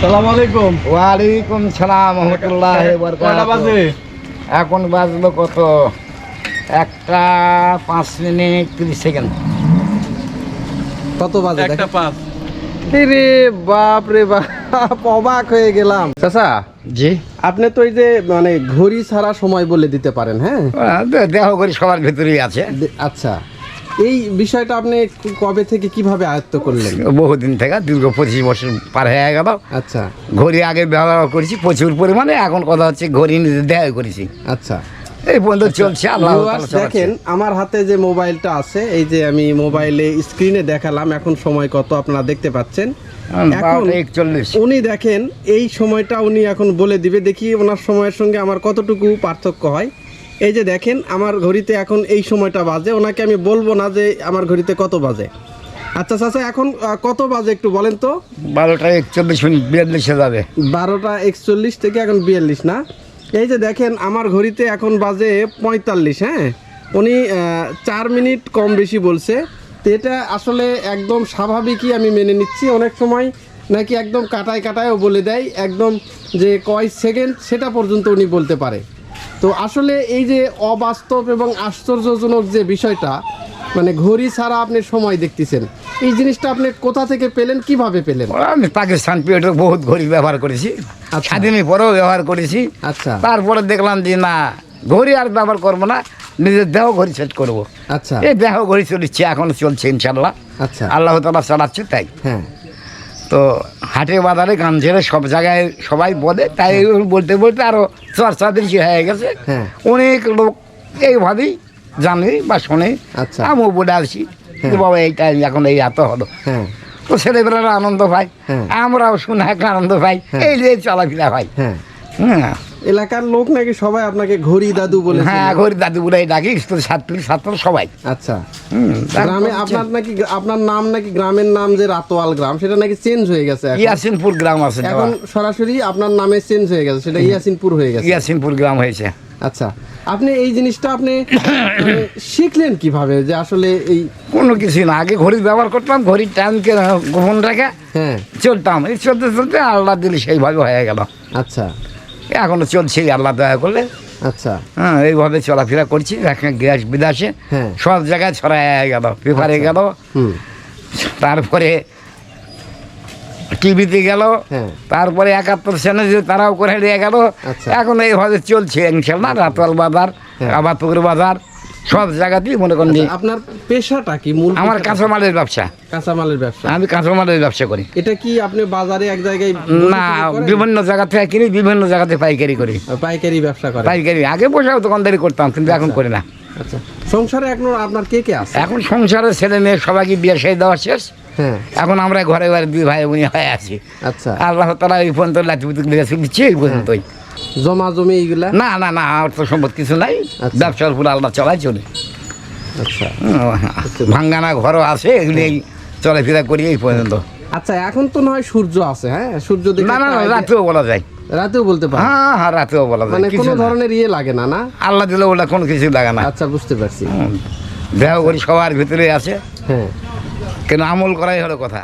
সালাম আলাইকুম। ওয়ালাইকুম সালাম রহমতুল্লাহ বাজে? এখন বাজলো কত? একটা পাঁচ মিনিট তিরিশ সেকেন্ড। কত বাজে একটা পাঁচ। রে বাপ রে বাপ অবাক হয়ে গেলাম। চাচা জি। আপনি তো এই যে মানে ঘড়ি ছাড়া সময় বলে দিতে পারেন হ্যাঁ? দেহ করি সবার ভেতরেই আছে। আচ্ছা। এই বিষয়টা আপনি কবে থেকে কীভাবে আয়ত্ত করলেন? বহুদিন থেকে দীর্ঘ পঁচিশ বছর পার হয়ে গেল। আচ্ছা। ঘড়ি আগে ব্যবহার করেছি প্রচুর পরিমাণে এখন কথা হচ্ছে ঘড়ি নিজে দেহ করেছি। আচ্ছা। এই পর্যন্ত চলছে আল্লাহ দেখেন আমার হাতে যে মোবাইলটা আছে এই যে আমি মোবাইলে স্ক্রিনে দেখালাম এখন সময় কত আপনারা দেখতে পাচ্ছেন? এখন উনি দেখেন এই সময়টা উনি এখন বলে দিবে দেখি ওনার সময়ের সঙ্গে আমার কতটুকু পার্থক্য হয়। এই যে দেখেন আমার ঘড়িতে এখন এই সময়টা বাজে। ওনাকে আমি বলব না যে আমার ঘড়িতে কত বাজে। আচ্ছা চাচা এখন কত বাজে একটু বলেন তো? বারোটা একচল্লিশ মিনিট বিয়াল্লিশে যাবে। বারোটা একচল্লিশ থেকে এখন বিয়াল্লিশ না? এই যে দেখেন আমার ঘড়িতে এখন বাজে পঁয়তাল্লিশ হ্যাঁ? উনি চার মিনিট কম বেশি বলছে। তো এটা আসলে একদম স্বাভাবিকই আমি মেনে নিচ্ছি। অনেক সময় নাকি একদম কাটায় কাটায়ও বলে দেয় একদম যে কয় সেকেন্ড সেটা পর্যন্ত উনি বলতে পারে। তো আসলে এই যে অবাস্তব এবং আশ্চর্যজনক যে বিষয়টা মানে ঘড়ি ছাড়া আপনি সময় দেখতেছেন এই জিনিসটা আপনি কোথা থেকে পেলেন কীভাবে পেলেন? আমি পাকিস্তান পিরিয়ডে বহুত ঘড়ি ব্যবহার করেছি। আচ্ছা। স্বাধীনের পরেও ব্যবহার করেছি। আচ্ছা। তারপরে দেখলাম যে না ঘড়ি আর ব্যবহার করব না নিজের দেহ ঘড়ি সেট করব। আচ্ছা। এই দেহ ঘড়ি চলছে এখন চলছে ইনশাল্লাহ। আচ্ছা। আল্লাহ তালা চালাচ্ছে তাই। হ্যাঁ। তো হাটে বাজারে গান ছেড়ে সব জায়গায় সবাই বলে তাই বলতে বলতে আরও চর্চা বেশি হয়ে গেছে। হ্যাঁ। অনেক লোক এইভাবেই জানে বা শোনে। আচ্ছা। আমিও বলে আসি যে বাবা এই টাইম এখন এই এত হলো। হ্যাঁ। তো ছেলেবেলারা আনন্দ পায় হ্যাঁ। আমরাও শুনে একটা আনন্দ পাই হ্যাঁ। এই যে চলাফেরা হয় হ্যাঁ। হ্যাঁ। এলাকার লোক নাকি সবাই আপনাকে ঘড়ি দাদু বলে হ্যাঁ ঘড়ি দাদু বলে ডাকি ছাত্রী ছাত্র সবাই। আচ্ছা। গ্রামে আপনার নাকি আপনার নাম নাকি গ্রামের নাম যে রাতোয়াল গ্রাম সেটা নাকি চেঞ্জ হয়ে গেছে এখন। ইয়াসিনপুর গ্রাম আছে এখন সরাসরি আপনার নামে চেঞ্জ হয়ে গেছে সেটা ইয়াসিনপুর হয়ে গেছে। ইয়াসিনপুর গ্রাম হয়েছে। আচ্ছা আপনি এই জিনিসটা আপনি মানে শিখলেন কীভাবে যে আসলে এই কোনো কিছু না আগে ঘড়ি ব্যবহার করতাম ঘড়ির টাইমকে গোপন রেখে হ্যাঁ। চলতাম। এই চলতে চলতে আল্লাহ দিলে সেইভাবে হয়ে গেল। আচ্ছা। এখনও চলছে আল্লাহ দয়া করলে আচ্ছা হ্যাঁ এইভাবে চলাফেরা করছি গ্যাস বিদেশে হ্যাঁ। সব জায়গায় ছড়ায় গেল পেপারে আচ্ছা। গেল তারপরে টিভিতে গেল হ্যাঁ। তারপরে একাত্তর সেনে যে তারাও করে নিয়ে গেল আচ্ছা। এখন এইভাবে চলছে ইনশাল্লাহ রাতওয়াল বাজার হ্যাঁ। আবার পুকুর বাজার সব জায়গাতেই মনে করেন আপনার পেশাটা কি? মূল আমার? কাঁচামালের ব্যবসা। কাঁচামালের ব্যবসা। আমি কাঁচামালের ব্যবসা করি। এটা কি আপনি বাজারে এক জায়গায় না বিভিন্ন জায়গা থেকে কিনি বিভিন্ন জায়গাতে পাইকারি করি। পাইকারি ব্যবসা করি পাইকারি। আগে বসেও দোকানদারি করতাম কিন্তু এখন করি না। আচ্ছা। সংসারে এখন আপনার কে কে আছে? এখন সংসারের ছেলে মেয়ে সবাইকে বিয়ে সেই দেওয়া শেষ। হ্যাঁ। এখন আমরা ঘরে ঘরে দুই ভাই বোন হয়ে আছি। আচ্ছা। আল্লাহ তালা এই পর্যন্ত লাঠিপুতি দিচ্ছে এই পর্যন্তই। জমা জমি এইগুলা? না না না আমার তো সম্পদ কিছু নাই। আচ্ছা। ব্যবসার উপর আল্লাহ চলাই চলে। আচ্ছা। ভাঙ্গানা ঘরও আছে এগুলি চলাফেরা করি এই পর্যন্ত। আচ্ছা এখন তো নয় সূর্য আছে হ্যাঁ? সূর্য না না রাতেও বলা যায়। রাতেও বলতে পারেন হ্যাঁ হ্যাঁ রাতেও বলা যায়। মানে কোনো ধরনের ইয়ে লাগে না না? আল্লাহ দিলে ওটা কোনো কিছু লাগে না। আচ্ছা বুঝতে পারছি। দেহ করি সবার ভিতরে আছে। হ্যাঁ। কেন আমল করাই হলো কথা।